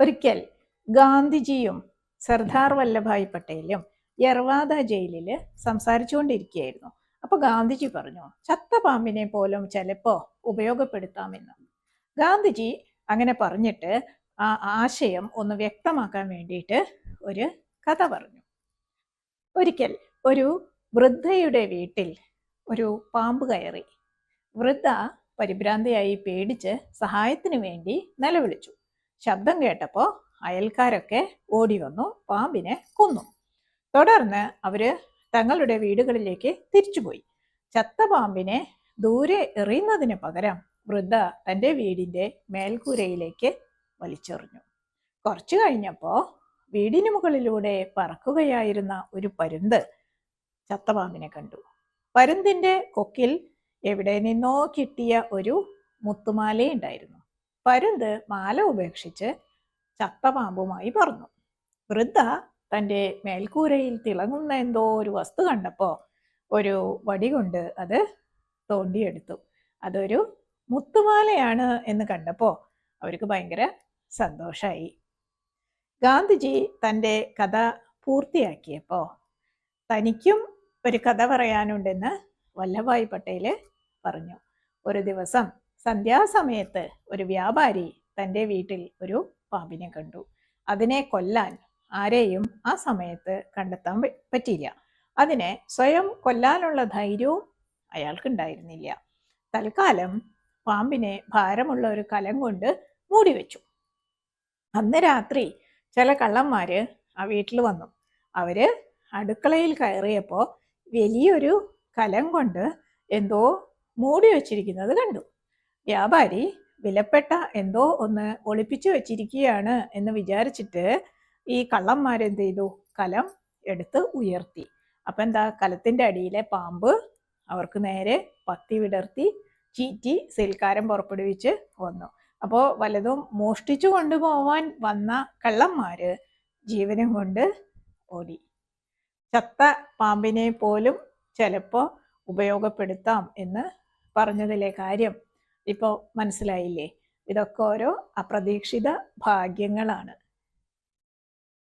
ഒരിക്കൽ ഗാന്ധിജിയും സർദാർ വല്ലഭായ് പട്ടേലും യർവാദ ജയിലിൽ സംസാരിച്ചുകൊണ്ടിരിക്കുകയായിരുന്നു. അപ്പൊ ഗാന്ധിജി പറഞ്ഞു ചത്ത പാമ്പിനെ പോലും ചിലപ്പോ ഉപയോഗപ്പെടുത്താമെന്ന്. ഗാന്ധിജി അങ്ങനെ പറഞ്ഞിട്ട് ആ ആശയം ഒന്ന് വ്യക്തമാക്കാൻ വേണ്ടിയിട്ട് ഒരു കഥ പറഞ്ഞു. ഒരിക്കൽ ഒരു വൃദ്ധയുടെ വീട്ടിൽ ഒരു പാമ്പ് കയറി. വൃദ്ധ പരിഭ്രാന്തിയായി പേടിച്ച് സഹായത്തിന് വേണ്ടി നിലവിളിച്ചു. ശബ്ദം കേട്ടപ്പോൾ അയൽക്കാരൊക്കെ ഓടി വന്നു പാമ്പിനെ കൊന്നു. തുടർന്ന് അവർ തങ്ങളുടെ വീടുകളിലേക്ക് തിരിച്ചുപോയി ചത്ത പാമ്പിനെ ദൂരെ എറിയുന്നതിന് പകരം വൃദ്ധ തന്റെ വീടിന്റെ മേൽക്കൂരയിലേക്ക് വലിച്ചെറിഞ്ഞു. കുറച്ചു കഴിഞ്ഞപ്പോൾ വീടിന് മുകളിലൂടെ പറക്കുകയായിരുന്ന ഒരു പരുന്ത് ചത്ത പാമ്പിനെ കണ്ടു. പരുന്തിന്റെ കൊക്കിൽ എവിടെ നിന്നോ കിട്ടിയ ഒരു മുത്തുമാലയുണ്ടായിരുന്നു. പരുന്ത് മാല ഉപേക്ഷിച്ച് ചത്തപാമ്പുമായി പറഞ്ഞു വൃദ്ധ തന്റെ മേൽക്കൂരയിൽ തിളങ്ങുന്ന എന്തോ ഒരു വസ്തു കണ്ടപ്പോൾ ഒരു വടി കൊണ്ട് അത് തോണ്ടിയെടുത്തു. അതൊരു മുത്തുമാലയാണ് എന്ന് കണ്ടപ്പോൾ അവർക്ക് ഭയങ്കര സന്തോഷമായി ഗാന്ധിജി തന്റെ കഥ പൂർത്തിയാക്കിയപ്പോൾ തനിക്കും ഒരു കഥ പറയാനുണ്ടെന്ന് വല്ലഭായ് പട്ടേൽ പറഞ്ഞു. ഒരു ദിവസം സന്ധ്യാസമയത്ത് ഒരു വ്യാപാരി തന്റെ വീട്ടിൽ ഒരു പാമ്പിനെ കണ്ടു. അതിനെ കൊല്ലാൻ ആരെയും ആ സമയത്ത് കണ്ടെത്താൻ പറ്റിയില്ല. അതിനെ സ്വയം കൊല്ലാനുള്ള ധൈര്യവും അയാൾക്കുണ്ടായിരുന്നില്ല. തൽക്കാലം പാമ്പിനെ ഭാരമുള്ള ഒരു കലം കൊണ്ട് മൂടി വെച്ചു. അന്ന് രാത്രി ചില കള്ളന്മാര് ആ വീട്ടിൽ വന്നു. അവർ അടുക്കളയിൽ കയറിയപ്പോൾ വലിയൊരു കലം കൊണ്ട് എന്തോ മൂടി വെച്ചിരിക്കുന്നത് കണ്ടു. വ്യാപാരി വിലപ്പെട്ട എന്തോ ഒന്ന് ഒളിപ്പിച്ചു വെച്ചിരിക്കുകയാണ് എന്ന് വിചാരിച്ചിട്ട് ഈ കള്ളന്മാരെന്ത് ചെയ്തു? കലം എടുത്ത് ഉയർത്തി. അപ്പം എന്താ? കലത്തിന്റെ അടിയിലെ പാമ്പ് അവർക്ക് നേരെ പത്തി വിടർത്തി ചീറ്റി സൽക്കാരം പുറപ്പെടുവിച്ച് വന്നു. അപ്പോൾ വലതും മോഷ്ടിച്ചു കൊണ്ടുപോവാൻ വന്ന കള്ളന്മാർ ജീവനും കൊണ്ട് ഓടി. ചത്ത പാമ്പിനെ പോലും ചിലപ്പോൾ ഉപയോഗപ്പെടുത്താം എന്ന് പറഞ്ഞതിലെ കാര്യം ഇപ്പോൾ മനസ്സിലായില്ലേ? ഇതൊക്കെ ഓരോ അപ്രതീക്ഷിത ഭാഗ്യങ്ങളാണ്.